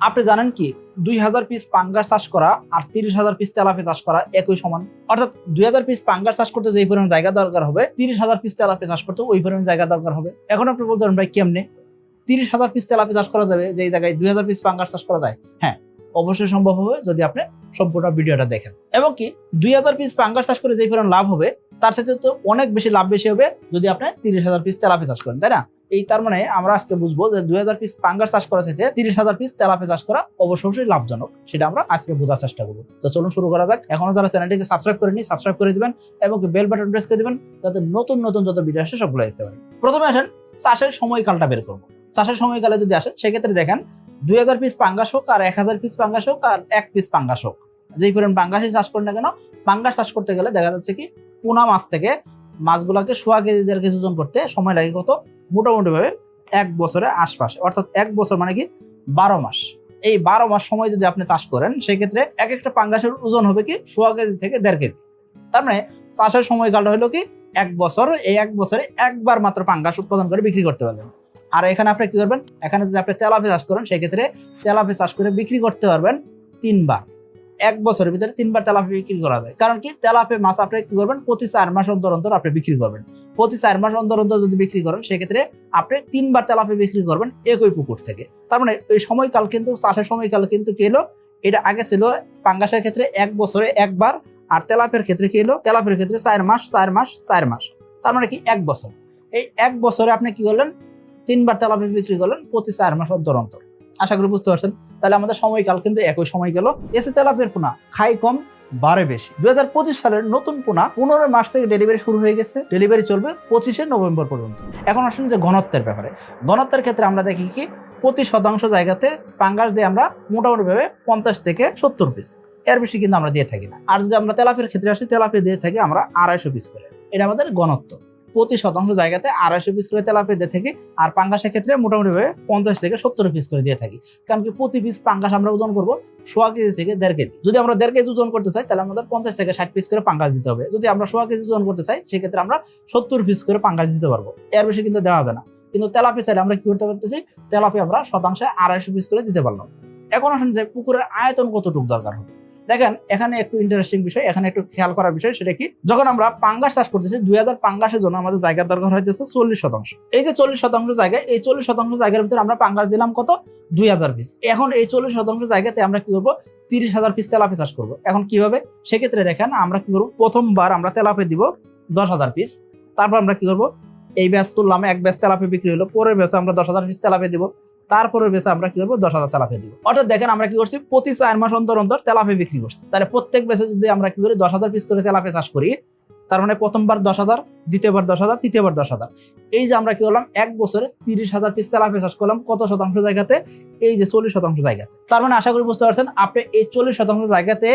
আপনি জানেন কি, দুই হাজার পিস পাঙ্গাস চাষ করা আর তিরিশ হাজার পিস তেলাপি চাষ করা একই সমান। অর্থাৎ দুই হাজার পিস পাঙ্গাস চাষ করতে যে পরিমাণ জায়গা দরকার হবে, তিরিশ হাজার পিস তেলাপি চাষ করতে ওই পরিমাণ জায়গা দরকার হবে। এখন আপনি বলতে পারেন, ভাই, কেমনে? তিরিশ হাজার পিস তেলাপি চাষ করা যাবে যে জায়গায় দুই হাজার পিস পাঙ্গাস চাষ করা যায়। হ্যাঁ অবশ্যই সম্ভব হবে যদি আপনি সম্পূর্ণ ভিডিওটা দেখেন। এবং কি, দুই হাজার পিস পাঙ্গাস চাষ করে যে পরিমাণ লাভ হবে, তার সাথে তো অনেক বেশি লাভ বেশি হবে যদি আপনি তিরিশ হাজার পিস তেলাপি চাষ করেন, তাই না? এই তার মানে আমরা আজকে বুঝব যে দুই হাজার পিস পাঙ্গাস চাষ করা চাইতে তিরিশ হাজার পিস তেলাপি চাষ করা অবশ্যই অবশ্যই লাভজনক, সেটা আমরা আজকে বোঝার চেষ্টা করব। তো চলুন শুরু করা যাক। এখনও যারা চ্যানেলটিকে সাবস্ক্রাইব করেনি সাবস্ক্রাইব করে দিবেন এবং বেল বাটন প্রেস করে দিবেন, যাতে নতুন নতুন যত ভিডিও আসে সবগুলো দেখতে পারেন। প্রথমে আসেন, চাষের সময়কালটা বের করব। চাষের সময়কালে যদি আসেন, সেক্ষেত্রে দেখেন দুই হাজার পিস পাঙ্গাস হোক আর এক হাজার পিস পাঙ্গাস হোক আর এক পিস পাঙ্গাস হোক। যেই পরিমাণ পাঙ্গাসই চাষ করেন না কেন, পাঙ্গাস চাষ করতে গেলে দেখা যাচ্ছে কি, পোনা মাছ থেকে মাছগুলোকে সোয়া কেজি দেড় কেজি ওজন করতে সময় লাগে কত? মোটামুটি ভাবে এক বছরের আশপাশে, অর্থাৎ এক বছর মানে কি বারো মাস। এই বারো মাস সময় যদি আপনি চাষ করেন, সেক্ষেত্রে এক একটা পাঙ্গাসের ওজন হবে কি সোয়া কেজি থেকে দেড় কেজি। তার মানে চাষের সময়কালটা হলো কি এক বছর, এই এক বছরে একবার মাত্র পাঙ্গাস উৎপাদন করে বিক্রি করতে পারবেন। আর এখানে আপনি কি করবেন? এখানে যদি আপনি তেলাপি চাষ করেন, সেক্ষেত্রে তেলাপি চাষ করে বিক্রি করতে পারবেন তিনবার। এক বছরের ভিতরে তিনবার তেলাপি বিক্রি করা যায়। কারণ কি? তেলাপি মাছ আপনি কি করবেন? প্রতি চার মাস অন্তর অন্তর আপনি বিক্রি করবেন। প্রতি চার মাস অন্তর অন্তর যদি বিক্রি করেন, সেক্ষেত্রে আপনি তিনবার তেলাপি বিক্রি করবেন একই পুকুর থেকে। তার মানে ওই সময়কাল কিন্তু, চাষের সময়কাল কিন্তু কি এলো এটা আগে ছিল পাঙ্গাসের ক্ষেত্রে এক বছরে একবার, আর তেলাপের ক্ষেত্রে কি এলো তেলাপের ক্ষেত্রে চার মাস চার মাস চার মাস। তার মানে কি? এক বছর। এই এক বছরে আপনি কি করলেন? তিনবার তেলাপি বিক্রি করলেন প্রতি চার মাস অন্তর অন্তর। আশা করি বুঝতে পারছেন। তাহলে আমাদের সময়কাল কিন্তু একই সময় গেল। এসে তেলাপের পোনা খাই কম বারে বেশি। দুই হাজার পঁচিশ সালের নতুন পোনা পনেরো মাস থেকে ডেলিভারি শুরু হয়ে গেছে। ডেলিভারি চলবে পঁচিশে নভেম্বর পর্যন্ত। এখন আসেন যে ঘনত্বের ব্যাপারে। ঘনত্বের ক্ষেত্রে আমরা দেখি কি, প্রতি শতাংশ জায়গাতে পাঙ্গাস দিয়ে আমরা মোটামুটিভাবে পঞ্চাশ থেকে সত্তর পিস এর বেশি কিন্তু আমরা দিয়ে থাকি না। আর যদি আমরা তেলাপের ক্ষেত্রে আসি তেলাপি দিয়ে থাকি আমরা আড়াইশো পিস করে। এটা আমাদের ঘনত্ব। প্রতি শতাংশ জায়গাতে আড়াইশো পিস করে তেলাপি দিয়ে থাকি। আর পাঙ্গাসের ক্ষেত্রে মোটামুটি ভাবে পঞ্চাশ থেকে সত্তর পিস করে দিয়ে থাকি। কারণ কি প্রতি পিস পাঙ্গাস আমরা ওজন করব সোয়া কেজি থেকে দেড় কেজি। যদি আমরা দেড় কেজি ওজন করতে চাই, তাহলে আমাদের পঞ্চাশ থেকে ষাট পিস করে পাঙ্গাস দিতে হবে। যদি আমরা সোয়া কেজি ওজন করতে চাই, সেক্ষেত্রে আমরা সত্তর পিস করে পাঙ্গাস দিতে পারব। এর বেশি কিন্তু দেওয়া যায় না। কিন্তু তেলাপি চাইলে আমরা কি করতে পারতেছি? তেলাপি আমরা শতাংশে আড়াইশো পিস করে দিতে পারলাম। এখন আসেন যে পুকুরের আয়তন কতটুকু দরকার হবে? দেখেন, এখানে একটু ইন্টারেস্টিং বিষয়, এখানে একটু খেয়াল করার বিষয় সেটা কি? যখন আমরা পাঙ্গাস চাষ করতেছি, দুই হাজার পাঙ্গাসের জন্য আমাদের জায়গার দরকার হইতেছে চল্লিশ শতাংশ। এই যে চল্লিশ শতাংশ জায়গায় এই চল্লিশ শতাংশ জায়গার ভিতরে আমরা পাঙ্গাস দিলাম কত? দুই হাজার পিস এখন এই চল্লিশ শতাংশ জায়গাতে আমরা কি করব? তিরিশ হাজার পিস তেলাপি চাষ করব। এখন কীভাবে? সেক্ষেত্রে দেখেন, আমরা কি করব? প্রথমবার আমরা তেলাপি দিব দশ হাজার পিস তারপর আমরা কি করব? এই ব্যাস তুললাম, এক ব্যাস তেলাপি বিক্রি হলো, পরের ব্যাচে আমরা দশ হাজার পিস তেলাপি দিব। তারপরের বেসে আমরা কি করব? দশ হাজার তেলাপি দিব। অর্থাৎ দেখেন আমরা কি করছি? প্রতি চার মাস অন্তর অন্তর তেলাপি বিক্রি করছি। তাহলে প্রত্যেক বেসে যদি আমরা কি করি? দশ হাজার পিস করে তেলাপি চাষ করি, তার মানে প্রথমবার দশ হাজার, দ্বিতীয়বার দশ হাজার, তৃতীয়বার দশ হাজার। এই যে আমরা কি করলাম? এক বছরে তিরিশ হাজার পিস তেলাপি চাষ করলাম। কত শতাংশ জায়গাতে? এই যে চল্লিশ শতাংশ জায়গাতে। তার মানে আশা করি বুঝতে পারছেন, আপনি এই চল্লিশ শতাংশ জায়গাতে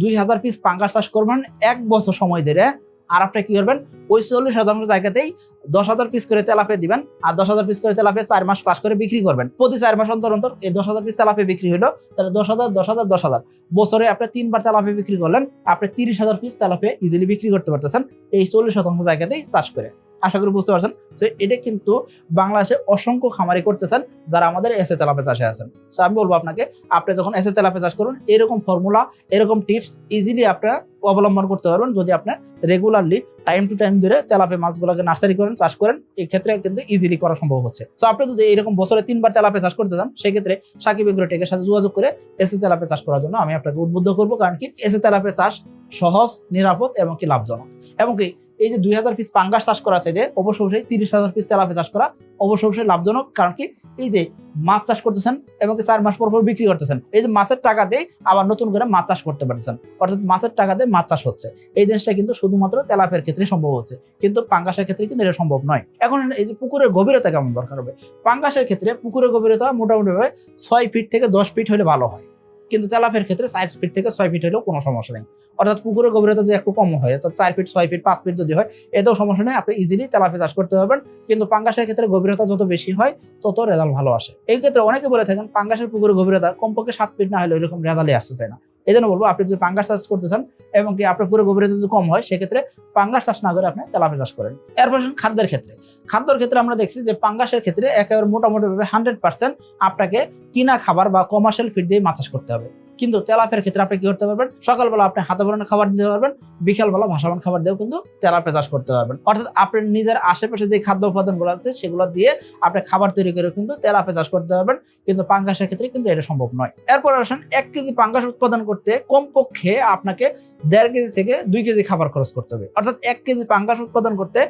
দুই হাজার পিস পাঙ্গাস চাষ করবেন এক বছর সময় ধরে। আর আপনি কি করবেন? ওই চল্লিশ শতাংশ জায়গাতেই দশ হাজার পিস করে তেলাপে দিবেন আর দশ হাজার পিস করে তেলাপে চার মাস চাষ করে বিক্রি করবেন। প্রতি চার মাস অন্তর অন্তর এই দশ হাজার পিস তেলাপে বিক্রি হলো তাহলে দশ হাজার দশ হাজার দশ হাজার। বছরে আপনি তিনবার তেলাপে বিক্রি করলেন, আপনি তিরিশ হাজার পিস তেলাপে ইজিলি বিক্রি করতে পারতেছেন এই চল্লিশ শতাংশ জায়গাতেই চাষ করে। আশা করি বুঝতে পারছেন। যে এটা কিন্তু বাংলাদেশে অসংখ্য খামারি করতেছেন, যারা আমাদের এসে তেলাপে চাষে আছেন। তো আমি বলব আপনাকে, আপনি যখন এসে তেলাপে চাষ করুন, এরকম ফর্মুলা এরকম টিপস ইজিলি আপনারা অবলম্বন করতে পারবেন। যদি আপনার রেগুলারলি টাইম টু টাইম ধরে তেলাপে মাছগুলোকে নার্সারি করেন, চাষ করেন এই ক্ষেত্রে কিন্তু ইজিলি করা সম্ভব হচ্ছে। তো আপনি যদি এরকম বছরে তিনবার তেলাপে চাষ করতে চান, সেক্ষেত্রে সাকিব এগ্রোটেকের সাথে যোগাযোগ করে এসে তেলাপে চাষ করার জন্য আমি আপনাকে উদ্বুদ্ধ করব। কারণ কি এসে তেলাপে চাষ সহজ, নিরাপদ এবং কি লাভজনক। এবং কি এই যে দুই হাজার পিস পাঙ্গাস চাষ করা আছে যে, অবশ্য অবশ্যই তিরিশ হাজার পিস তেলাপে চাষ করা, অবশ্য অবশ্যই লাভজনক, কারণ কি এই যে মাছ চাষ করতেছেন এবং চার মাস পর পর বিক্রি করতেছেন। এই যে মাছের টাকা দিয়ে আবার নতুন করে মাছ চাষ করতে পারতেছেন। অর্থাৎ মাছের টাকা দিয়ে মাছ চাষ হচ্ছে। এই জিনিসটা কিন্তু শুধুমাত্র তেলাপের ক্ষেত্রে সম্ভব হচ্ছে। কিন্তু পাঙ্গাসের ক্ষেত্রে কিন্তু এটা সম্ভব নয়। এখন এই যে পুকুরের গভীরতা কেমন দরকার হবে? পাঙ্গাসের ক্ষেত্রে পুকুরের গভীরতা মোটামুটি ভাবে ছয় ফিট থেকে দশ ফিট হলে ভালো হয়। কিন্তু তেলাপের ক্ষেত্রে চার ফিট থেকে ছয় ফিট হলেও কোনো সমস্যা নেই। অর্থাৎ পুকুরের গভীরতা যদি একটু কম হয়, অর্থাৎ চার ফিট ছয় ফিট পাঁচ ফিট যদি হয়, এতেও সমস্যা নেই। আপনি ইজিলি তেলাপি চাষ করতে পারবেন। কিন্তু পাঙ্গাসের ক্ষেত্রে গভীরতা যত বেশি হয়, তত রেজাল্ট ভালো আসে। এই ক্ষেত্রে অনেকে বলে থাকেন, পাঙ্গাসের পুকুরের গভীরতা কমপক্ষে সাত ফিট না হলে এরকম রেজাল্টই আসতে চায় না। এই জন্য বলব, আপনি যদি পাঙ্গাস চাষ করতে চান এবং কি আপনার পুরো গভীরতা যদি কম হয়, সেক্ষেত্রে পাঙ্গাস চাষ না করে আপনি তেলাপি চাষ করেন। এরপর খাদ্যের ক্ষেত্রে। খাদ্যের ক্ষেত্রে আমরা দেখছি যে পাঙ্গাসের ক্ষেত্রে একেবারে মোটামুটিভাবে হান্ড্রেড পার্সেন্ট আপনাকে কিনা খাবার বা কমার্শিয়াল ফিড দিয়ে মাছ চাষ করতে হবে। কিন্তু তেলাপের ক্ষেত্রে আপনি কি করতে পারবেন? সকালবেলা আপনি হাতে ভরানো খাবার দিতে পারবেন, বিকালবেলা ভাসাবান খাবার দিয়েও কিন্তু তেলাপে চাষ করতে পারবেন। অর্থাৎ আপনার নিজের আশেপাশে যে খাদ্য উপাদানগুলো আছে, সেগুলো দিয়ে আপনি খাবার তৈরি করে কিন্তু তেলাপে চাষ করতে পারবেন, কিন্তু পাঙ্গাসের ক্ষেত্রে কিন্তু এটা সম্ভব নয়। এরপর আসেন, এক কেজি পাঙ্গাস উৎপাদন করতে কমপক্ষে আপনাকে দেড় কেজি থেকে দুই কেজি খাবার খরচ করতে হবে। অর্থাৎ এক কেজি পাঙ্গাস উৎপাদন করতে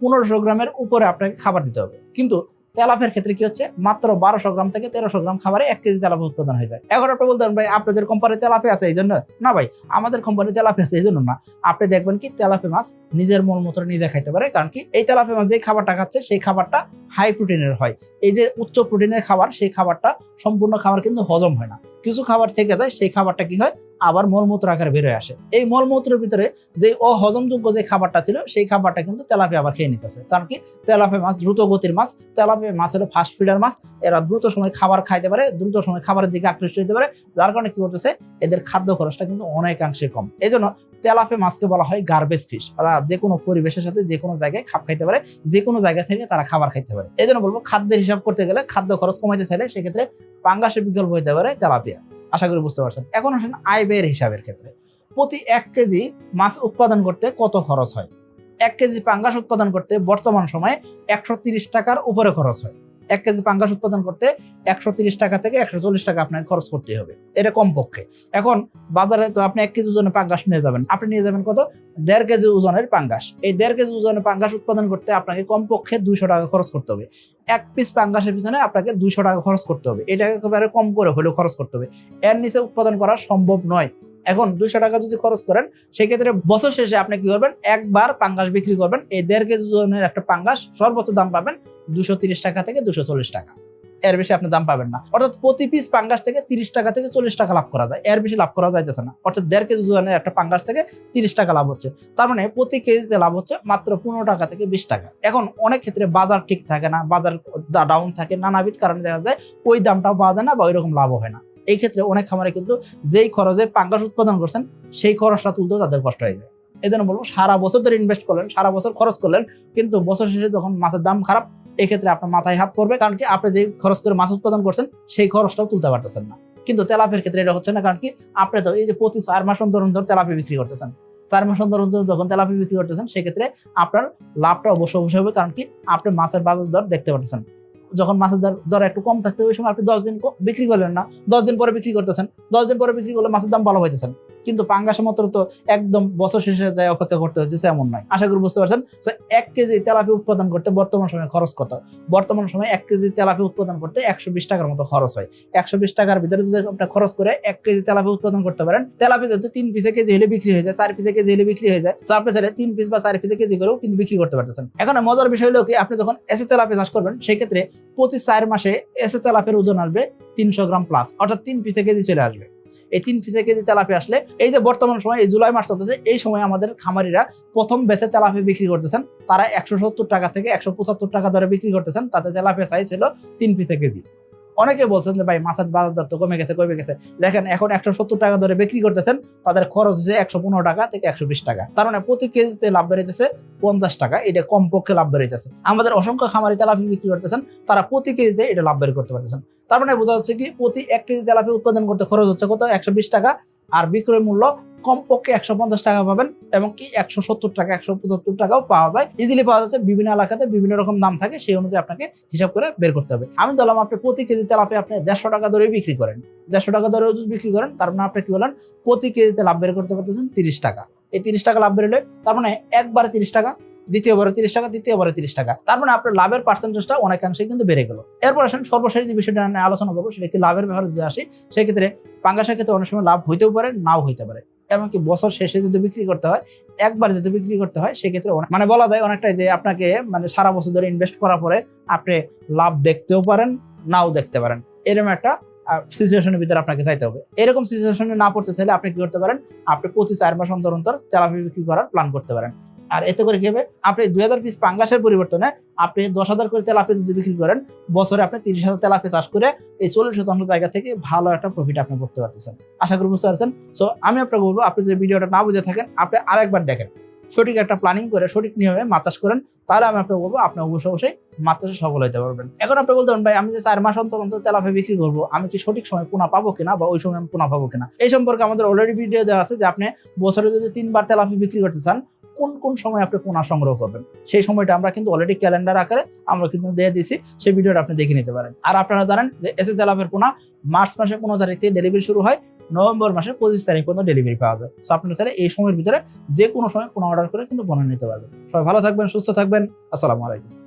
পনেরোশো গ্রামের উপরে আপনাকে খাবার দিতে হবে। কিন্তু তেলাপের ক্ষেত্রে কি হচ্ছে? মাত্র বারোশো গ্রাম থেকে তেরোশো গ্রাম খাবারে এক কেজি তেলাপি উৎপাদন হয়ে যায়। এখন আপনি বলতেন ভাই, আপনাদের কোম্পানি তেলাপি আছে এই জন্য? না, ভাই, আমাদের কোম্পানি তেলাপি আছে এই জন্য না। আপনি দেখবেন কি তেলাপি মাছ নিজের মলমূত্র নিজে খাইতে পারে, কারণ কি, এই তেলাপি মাছ যে খাবারটা খাচ্ছে, সেই খাবারটা হাই প্রোটিনের হয়। এই যে উচ্চ প্রোটিনের খাবার, সেই খাবারটা সম্পূর্ণ খাবার কিন্তু হজম হয় না। কিছু খাবার থেকে যায়, সেই খাবারটা কি হয় আবার মলমূত্র আকারে বেরোয় আসে। এই মলমূত্রের ভিতরে যে অহজমযোগ্য যে খাবারটা ছিল, সেই খাবারটা কিন্তু তেলাপি আবার খেয়ে নিতেছে। কারণ কি? তেলাপি মাছ দ্রুত গতির মাছ তেলাপি মাছ হলো ফাস্ট ফিডার মাছ। এরা দ্রুত সময় খাবার খাইতে পারে, দ্রুত সময় খাবারের দিকে আকৃষ্ট হতে পারে, যার কারণে কি করতেছে? এদের খাদ্য খরচটা কিন্তু অনেকাংশে কম। এই জন্য তেলাপি মাছকে বলা হয় গার্বেজ ফিশ ওরা যে কোনো পরিবেশের সাথে যে কোনো জায়গায় খাপ খাইতে পারে, যে কোনো জায়গা থেকে তারা খাবার খাইতে পারে। এই জন্য বলব, খাদ্যের হিসাব করতে গেলে খাদ্য খরচ কমাইতে চাইলে সেক্ষেত্রে পাঙ্গাসের বিকল্প হইতে পারে তেলাপিয়া। আশা করি বুঝতে পারছেন। এখন আসেন আয় ব্যয়ের হিসাবের ক্ষেত্রে। প্রতি এক কেজি মাছ উৎপাদন করতে কত খরচ হয়? এক কেজি পাঙ্গাস উৎপাদন করতে বর্তমান সময়ে একশো টাকার উপরে খরচ হয়। এক কেজি পাঙ্গাস উৎপাদন করতে একশো তিরিশ টাকা থেকে একশো চল্লিশ টাকা আপনাকে খরচ করতে হবে। এটা কমপক্ষে। এখন বাজারে তো আপনি এক কেজি ওজনের পাঙ্গাস নিয়ে যাবেন। আপনি নিয়ে যাবেন কত? দেড় কেজি ওজনের পাঙ্গাস। এই দেড় কেজি ওজনের পাঙ্গাস উৎপাদন করতে আপনাকে কমপক্ষে দুইশো টাকা খরচ করতে হবে। এক পিস পাঙ্গাসের পিছনে আপনাকে দুইশো টাকা খরচ করতে হবে। এটাকে একেবারে কম করে হলেও খরচ করতে হবে। এর নিচে উৎপাদন করা সম্ভব নয়। এখন দুইশো টাকা যদি খরচ করেন, সেক্ষেত্রে বছর শেষে আপনি কি করবেন? একবার পাঙ্গাস বিক্রি করবেন। এই দেড় কেজি ওজনের একটা পাঙ্গাস সর্বোচ্চ দাম পাবেন দুশো তিরিশ টাকা থেকে দুশো চল্লিশ টাকা। এর বেশি আপনি দাম পাবেন না। অর্থাৎ প্রতি পিস পাঙ্গাস থেকে তিরিশ টাকা থেকে চল্লিশ টাকা লাভ করা যায়। এর বেশি লাভ করা যাইতেছে না। অর্থাৎ দেড় কেজি ওজনের একটা পাঙ্গাস থেকে তিরিশ টাকা লাভ হচ্ছে। তার মানে প্রতি কেজিতে লাভ হচ্ছে মাত্র পনেরো টাকা থেকে বিশ টাকা। এখন অনেক ক্ষেত্রে বাজার ঠিক থাকে না, বাজার ডাউন থাকে, নানাবিধ কারণে দেখা যায় ওই দামটাও পাওয়া যায় না বা ওই রকম লাভও হয় না। এই ক্ষেত্রে অনেক খামারে কিন্তু যেই খরচে পাঙ্গাস উৎপাদন করছেন, সেই খরচটা তুলতেও তাদের কষ্ট হয়ে যায়। এই জন্য বলব সারা বছর ধরে ইনভেস্ট করলেন, সারা বছর খরচ করলেন, কিন্তু বছর শেষে যখন মাছের দাম খারাপ এই ক্ষেত্রে আপনার মাথায় হাত পড়বে, কারণ কি আপনি যে খরচ করে মাছ উৎপাদন করছেন, সেই খরচটাও তুলতে পারতেছেন না। কিন্তু তেলাপের ক্ষেত্রে এটা হচ্ছে না, কারণ কি আপনি তো এই যে প্রতি চার মাস অন্তর অন্তর তেলাপি বিক্রি করতেছেন। চার মাস অন্তর অন্তর যখন তেলাপি বিক্রি করতেছেন, সেক্ষেত্রে আপনার লাভটা অবশ্যই অবশ্যই হবে, কারণ কি আপনি মাছের বাজার দর দেখতে পাচ্ছেন যখন মাছের দর দর একটু কম থাকছে ওই সময় আপনি দশ দিন বিক্রি করলেন না, দশ দিন পরে বিক্রি করতেছেন, দশ দিন পরে বিক্রি করলে মাছের দাম ভালো হইতেছেন কিন্তু পাঙ্গাসের মতো তো একদম বছর শেষে যায় অপেক্ষা করতে হচ্ছে এমন নয়। আশা করি বুঝতে পারছেন? তো এক কেজি তেলাপি উৎপাদন করতে বর্তমান সময়ে খরচ কত? বর্তমান সময়ে এক কেজি তেলাপি উৎপাদন করতে একশো বিশ টাকার মতো খরচ হয়। একশো বিশ টাকার ভিতরে যদি আপনি খরচ করে এক কেজি তেলাপি উৎপাদন করতে পারেন, তেলাপি যেহেতু তিন পিসে কেজি হলে বিক্রি হয়ে যায়, চার পিসে কেজি হলে বিক্রি হয়ে যায় তো আপনি চাইলে তিন পিস বা চার পিসে কেজি করেও কিন্তু বিক্রি করতে পারতেছেন। এখন মজার বিষয় হলো কি, আপনি যখন এসে তেলাপি চাষ করবেন সেই ক্ষেত্রে প্রতি চার মাসে এসে তেলাপের ওজন আসবে তিনশো গ্রাম প্লাস অর্থাৎ তিন পিসে কেজি চলে আসবে। এই তিন পিসে কেজি তেলাপি আসলে, এই যে বর্তমান সময়, এই জুলাই মাস চলতেছে, এই সময় আমাদের খামারিরা প্রথম বেচে তেলাপি বিক্রি করতেছেন। তারা একশো সত্তর টাকা থেকে একশো পঁচাত্তর টাকা ধরে বিক্রি করতেছেন। তাতে তেলাপিয়া সাইজ ছিল তিন পিসে কেজি। অনেকে বলছেন যে, ভাই, মাছের বাজার দর তো কমে গেছে কমে গেছে। দেখেন, এখন একশো সত্তর টাকা ধরে বিক্রি করতেছেন, তাদের খরচ হচ্ছে একশো পনেরো টাকা থেকে একশো বিশ টাকা। তার মানে প্রতি কেজিতে লাভ বেড়েছে পঞ্চাশ টাকা, এটা কমপক্ষে লাভ বেড়েছে আমাদের অসংখ্য খামারি তেলাপি বিক্রি করতেছেন, তারা প্রতি কেজিতে এটা লাভ বের করতে পারতেছেন। তার মানে বোঝা যাচ্ছে কি, প্রতি এক কেজি তেলাপি উৎপাদন করতে খরচ হচ্ছে কত? একশো বিশ টাকা, আর বিক্রয় মূল্য কমপক্ষে একশো পঞ্চাশ টাকা পাবেন এবং কি একশো সত্তর টাকা, একশো পঁচাত্তর টাকাও পাওয়া যায়। ইজিলি পাওয়া যাচ্ছে বিভিন্ন এলাকাতে বিভিন্ন রকম দাম থাকে, সেই অনুযায়ী আপনাকে হিসাব করে বের করতে হবে। আমি ধরলাম আপনি প্রতি কেজি তেলাপি আপনি দেড়শো টাকা ধরে বিক্রি করেন। দেড়শো টাকা ধরে যদি বিক্রি করেন, তার মানে আপনি কি বলেন প্রতি কেজিতে লাভ বের করতে পারতেছেন তিরিশ টাকা। এই তিরিশ টাকা লাভ বেরোলে তার মানে একবারে তিরিশ টাকা, দ্বিতীয়বারে তিরিশ টাকা, তৃতীয়বারে তিরিশ টাকা। তার মানে আপনার লাভের পার্সেন্টেজটা অনেকাংশে কিন্তু বেড়ে গেল। এরপর আসেন সর্বশেষ যে বিষয়টা নিয়ে আলোচনা করব, সেটা কি লাভের ব্যাপারে যদি আসি, সেক্ষেত্রে পাঙ্গাসের ক্ষেত্রে অনেক সময় লাভ হইতেও পারে, নাও হইতে পারে। এমনকি বছর শেষে যদি বিক্রি করতে হয়, একবার যদি বিক্রি করতে হয়, সেক্ষেত্রে মানে বলা যায় অনেকটাই যে আপনাকে মানে সারা বছর ধরে ইনভেস্ট করার পরে আপনি লাভ দেখতেও পারেন, নাও দেখতে পারেন। এরকম একটা সিচুয়েশনের ভিতরে আপনাকে চাইতে হবে। এরকম সিচুয়েশনে না পড়তে চাইলে আপনি কি করতে পারেন, আপনি প্রতি চার মাস অন্তর অন্তর তেলাপি বিক্রি করার প্ল্যান করতে পারেন। আর এতে করে কি হবে? আপনি দুই হাজার পিস পাঙ্গাসের পরিবর্তনে আপনি দশ হাজার করে তেলাপি যদি বিক্রি করেন, বছরে আপনি তিরিশ হাজার তেলাপি চাষ করে এই চল্লিশ শতাংশ জায়গা থেকে ভালো একটা প্রফিট আপনি করতে পারতেছেন। আশা করি বুঝতে পারছেন? সো আমি আপনাকে বলব, আপনি যদি ভিডিওটা না বুঝে থাকেন, আপনি আরেকবার দেখেন। সঠিক একটা প্ল্যানিং করে, সঠিক নিয়মে মাছ চাষ করেন, তাহলে আমি আপনাকে বলব, আপনি অবশ্যই অবশ্যই মাছ চাষে সফল হতে পারবেন। এখন আপনি বলতে পারেন, ভাই, আমি যে চার মাস অন্তর অন্তর তেলাপি বিক্রি করব, আমি কি সঠিক সময় পোনা পাবো কিনা বা ওই সময় আমি পোনা পাবো কিনা? এই সম্পর্কে আমাদের অলরেডি ভিডিও দেওয়া আছে যে আপনি বছরে যদি তিনবার তেলাপি বিক্রি করতে চান কোন কোন সময় আপনি পোনা সংগ্রহ করবেন? সেই সময়টা আমরা কিন্তু অলরেডি ক্যালেন্ডার আকারে আমরা কিন্তু দিয়ে দিছি, সেই ভিডিওটা আপনি দেখে নিতে পারেন। আর আপনারা জানেন যে এস তেলাপের পোনা মার্চ মাসের পনেরো তারিখ থেকে ডেলিভারি শুরু হয়, নভেম্বর মাসের পঁচিশ তারিখ পর্যন্ত ডেলিভারি পাওয়া যায়। সো আপনারা চাইলে এই সময়ের ভিতরে যে কোনো সময় পোনা অর্ডার করে কিন্তু পোনা নিতে পারবেন। সবাই ভালো থাকবেন, সুস্থ থাকবেন। আসসালামু আলাইকুম।